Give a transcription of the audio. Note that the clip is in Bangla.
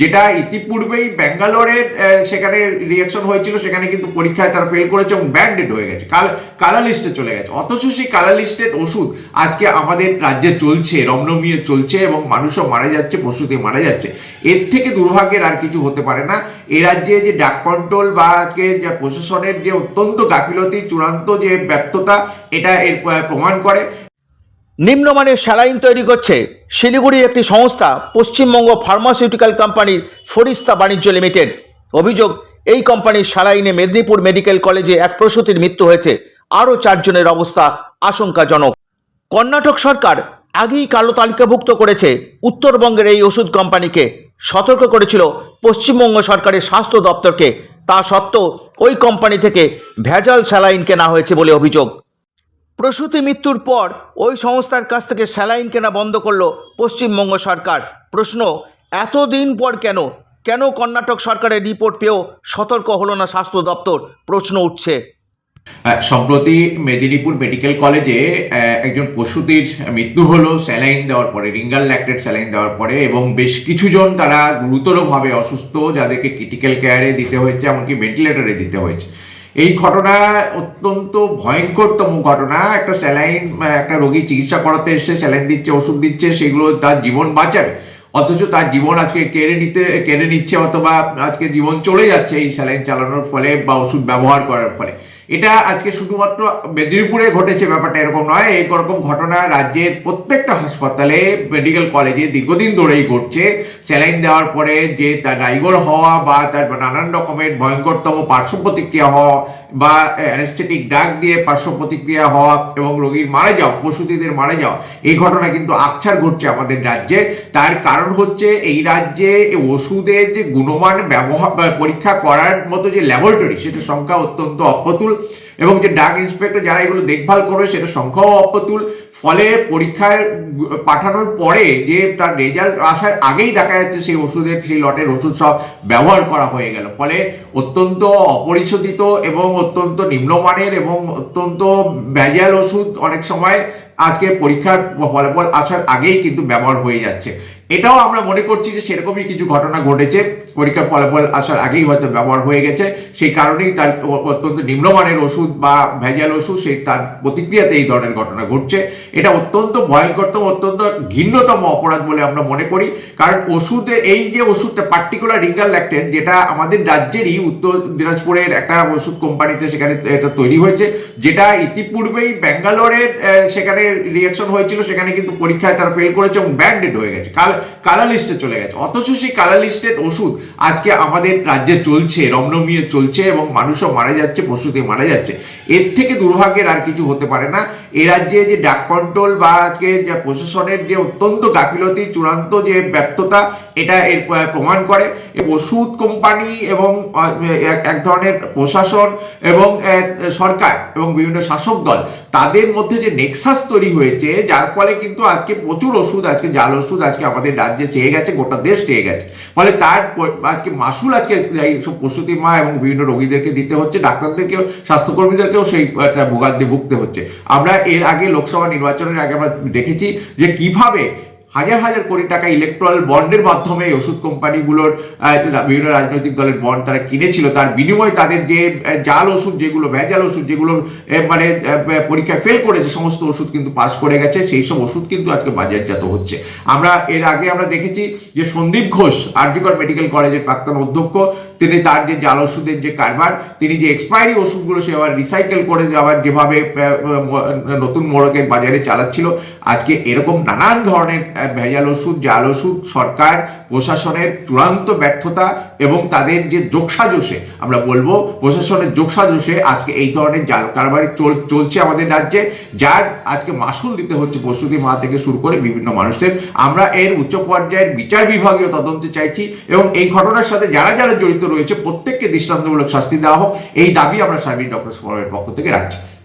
যেটা ইতিপূর্বেই ব্যাঙ্গালোরের সেখানে রিয়াকশন হয়েছিল, সেখানে কিন্তু পরীক্ষায় তারা ফেল করেছে এবং ব্যান্ডেড হয়ে গেছে, কাল কালা লিস্টে চলে গেছে। অথচ সেই কালা ওষুধ আজকে আমাদের রাজ্যে চলছে, রমরমিয়ে চলছে এবং মানুষও মারা যাচ্ছে, পশুতে মারা যাচ্ছে। এর থেকে দুর্ভাগ্যের আর কিছু হতে পারে না। এ রাজ্যে যে ডাক কন্ট্রোল বা আজকে যে প্রশাসনের যে অত্যন্ত গাফিলতি, চূড়ান্ত যে ব্যর্থতা, এটা এর প্রমাণ করে। নিম্নমানের স্যালাইন তৈরি করছে শিলিগুড়ির একটি সংস্থা, পশ্চিমবঙ্গ ফার্মাসিউটিক্যাল কোম্পানির ফরিস্তা বাণিজ্য লিমিটেড। অভিযোগ, এই কোম্পানির স্যালাইনে মেদিনীপুর মেডিকেল কলেজে এক প্রসূতির মৃত্যু হয়েছে। আরও চারজনের অবস্থা আশঙ্কাজনক। কর্ণাটক সরকার আগেই কালো তালিকাভুক্ত করেছে। উত্তরবঙ্গের এই ওষুধ কোম্পানিকে সতর্ক করেছিল পশ্চিমবঙ্গ সরকারের স্বাস্থ্য দপ্তরকে। তা সত্ত্বেও ওই কোম্পানি থেকে ভেজাল স্যালাইন কেনা হয়েছে বলে অভিযোগ। প্রসূতি মৃত্যুর পর ওই সংস্থার কাছ থেকে স্যালাইন কেনা বন্ধ করল পশ্চিমবঙ্গ সরকার। প্রশ্ন, এতদিন পর কেন? কেন কর্ণাটক সরকারের রিপোর্ট পেয়েও সতর্ক হলো না স্বাস্থ্য দপ্তর? প্রশ্ন উঠছে। সম্প্রতি মেদিনীপুর মেডিকেল কলেজে একজন প্রসূতির মৃত্যু হলো, স্যালাইন দেওয়ার পরে, রিঙ্গাল ল্যাক্টেড স্যালাইন দেওয়ার পরে, এবং বেশ কিছুজন তারা গুরুতরভাবে অসুস্থ, যাদেরকে ক্রিটিক্যাল কেয়ারে দিতে হয়েছে, এমনকি ভেন্টিলেটরে দিতে হয়েছে। এই ঘটনা অত্যন্ত ভয়ঙ্করতম ঘটনা। একটা স্যালাইন, একটা রোগী চিকিৎসা করাতে এসে স্যালাইন দিচ্ছে, ওষুধ দিচ্ছে, সেগুলো তার জীবন বাঁচাবে। অথচ তার জীবন আজকে কেড়ে নিতে, কেড়ে নিচ্ছে অথবা আজকে জীবন চলে যাচ্ছে এই স্যালাইন চালানোর ফলে বা ওষুধ ব্যবহার করার ফলে। এটা আজকে শুধুমাত্র মেদিনীপুরে ঘটেছে ব্যাপারটা এরকম নয় এরকম ঘটনা রাজ্যের প্রত্যেকটা হাসপাতালে, মেডিকেল কলেজে দীর্ঘদিন ধরেই ঘটছে। স্যালাইন দেওয়ার পরে যে তার ডাইগর হওয়া বা তার নানান রকমের ভয়ঙ্করতম পার্শ্ব প্রতিক্রিয়া হওয়া বা অ্যানেস্থেটিক ডাক দিয়ে পার্শ্ব প্রতিক্রিয়া হওয়া এবং রোগীর মারা যাওয়া, প্রসূতিদের মারা যাওয়া, এই ঘটনা কিন্তু আকছার ঘটছে আমাদের রাজ্যে। তার কারণ হচ্ছে এই রাজ্যে ওষুধের যে গুণমান ব্যবহার পরীক্ষা করার মতো যে ল্যাবরেটরি, সেটার সংখ্যা অত্যন্ত অপ্রতুল এবং যে ডাক ইন্সপেক্টর যারা এগুলো দেখভাল করবে সেটা সংখ্যাও অপ্রতুল। ফলে পরীক্ষায় পাঠানোর পরে যে তার রেজাল্ট আসার আগেই দেখা যাচ্ছে সেই ওষুধের, সেই লটের ওষুধ সব ব্যবহার করা হয়ে গেল। ফলে অত্যন্ত অপরিশোধিত এবং অত্যন্ত নিম্নমানের এবং অত্যন্ত ভেজাল ওষুধ অনেক সময় আজকে পরীক্ষার ফলাফল আসার আগেই কিন্তু ব্যবহার হয়ে যাচ্ছে। এটাও আমরা মনে করছি যে সেরকমই কিছু ঘটনা ঘটেছে। পরীক্ষার ফলাফল আসার আগেই হয়তো ব্যবহার হয়ে গেছে। সেই কারণেই তার অত্যন্ত নিম্নমানের ওষুধ বা ভেজাল ওষুধ সেই তার প্রতিক্রিয়াতে এই ধরনের ঘটনা ঘটছে। এটা অত্যন্ত ভয়ঙ্করতম, অত্যন্ত ঘৃণ্যতম অপরাধ বলে আমরা মনে করি। কারণ ওষুধে এই যে ওষুধটা পার্টিকুলার রিঙ্গাল ল্যাক্টেন যেটা আমাদের রাজ্যেরই উত্তর দিনাজপুরের একটা ওষুধ কোম্পানিতে সেখানে এটা তৈরি হয়েছে। যেটা ইতিপূর্বেই ব্যাঙ্গালোরের সেখানে রিয়াকশন হয়েছিল, সেখানে কিন্তু পরীক্ষায় তারা ফেল করেছে এবং ব্যান্ডেড হয়ে গেছে। কাল কালা লিস্টে চলে গেছে। অথচ সেই কালা লিস্টের ওষুধ আজকে আমাদের রাজ্যে চলছে, রমরমিয়ে চলছে এবং মানুষও মারা যাচ্ছে, পশুতে মারা যাচ্ছে। এর থেকে দুর্ভাগ্যের আর কিছু হতে পারে না। এ রাজ্যে যে ডাক কন্ট্রোল বা আজকে যে প্রশাসনের যে অত্যন্ত গাফিলতি, চূড়ান্ত যে ব্যর্থতা, এটা এর প্রমাণ করে। ওষুধ কোম্পানি এবং এক ধরনের প্রশাসন এবং সরকার এবং বিভিন্ন শাসক দল, তাদের মধ্যে যে নেক্সাস তৈরি হয়েছে, যার ফলে কিন্তু আজকে প্রচুর ওষুধ, আজকে জাল ওষুধ আজকে আমাদের রাজ্যে চেয়ে গেছে, গোটা দেশ চেয়ে গেছে। ফলে তার আজকে মাসুল আজকে এই সব প্রসূতি মা এবং বিভিন্ন রোগীদেরকে দিতে হচ্ছে, ডাক্তারদেরকেও, স্বাস্থ্যকর্মীদেরকেও সেই একটা ভোগান্তি ভুগতে হচ্ছে। আমরা এর আগে লোকসভা নির্বাচনের আগে আমরা দেখেছি যে কীভাবে হাজার হাজার কোটি টাকা ইলেকট্রাল বন্ডের মাধ্যমে ওষুধ কোম্পানিগুলোর বিভিন্ন রাজনৈতিক দলের বন্ড তারা কিনেছিল। তার বিনিময়ে তাদের যে জাল ওষুধ যেগুলো, ভেজাল ওষুধ যেগুলো মানে পরীক্ষায় ফেল করেছে, সমস্ত ওষুধ কিন্তু পাস করে গেছে। সেই সব ওষুধ কিন্তু আজকে বাজারজাত হচ্ছে। আমরা এর আগে আমরা দেখেছি যে সন্দীপ ঘোষ, আরজিকর মেডিকেল কলেজের প্রাক্তন অধ্যক্ষ, তিনি তার যে জাল ওষুধের যে কারবার, তিনি যে এক্সপায়ারি ওষুধগুলো সে আবার রিসাইকেল করে আবার যেভাবে নতুন মোড়কের বাজারে চালাচ্ছিল, আজকে এরকম নানান ধরনের ভেজাল ওষুধ, জাল ওষুধ, সরকার, প্রশাসনের চূড়ান্ত ব্যর্থতা এবং তাদের যে যোগসাজসে আমরা বলব প্রশাসনের যোগসাজসে আজকে এই ধরনের জাল কারবারি চল- চলছে আমাদের রাজ্যে, যার আজকে মাসুল দিতে হচ্ছে প্রসূতি মা থেকে শুরু করে বিভিন্ন মানুষদের। আমরা এর উচ্চ পর্যায়ের বিচার বিভাগীয় তদন্ত চাইছি এবং এই ঘটনার সাথে যারা যারা জড়িত রয়েছে, প্রত্যেককে দৃষ্টান্তমূলক শাস্তি দেওয়া হোক, এই দাবি আমরা সার্বিক ডক্টর ফোরামের পক্ষ থেকে রাখছি।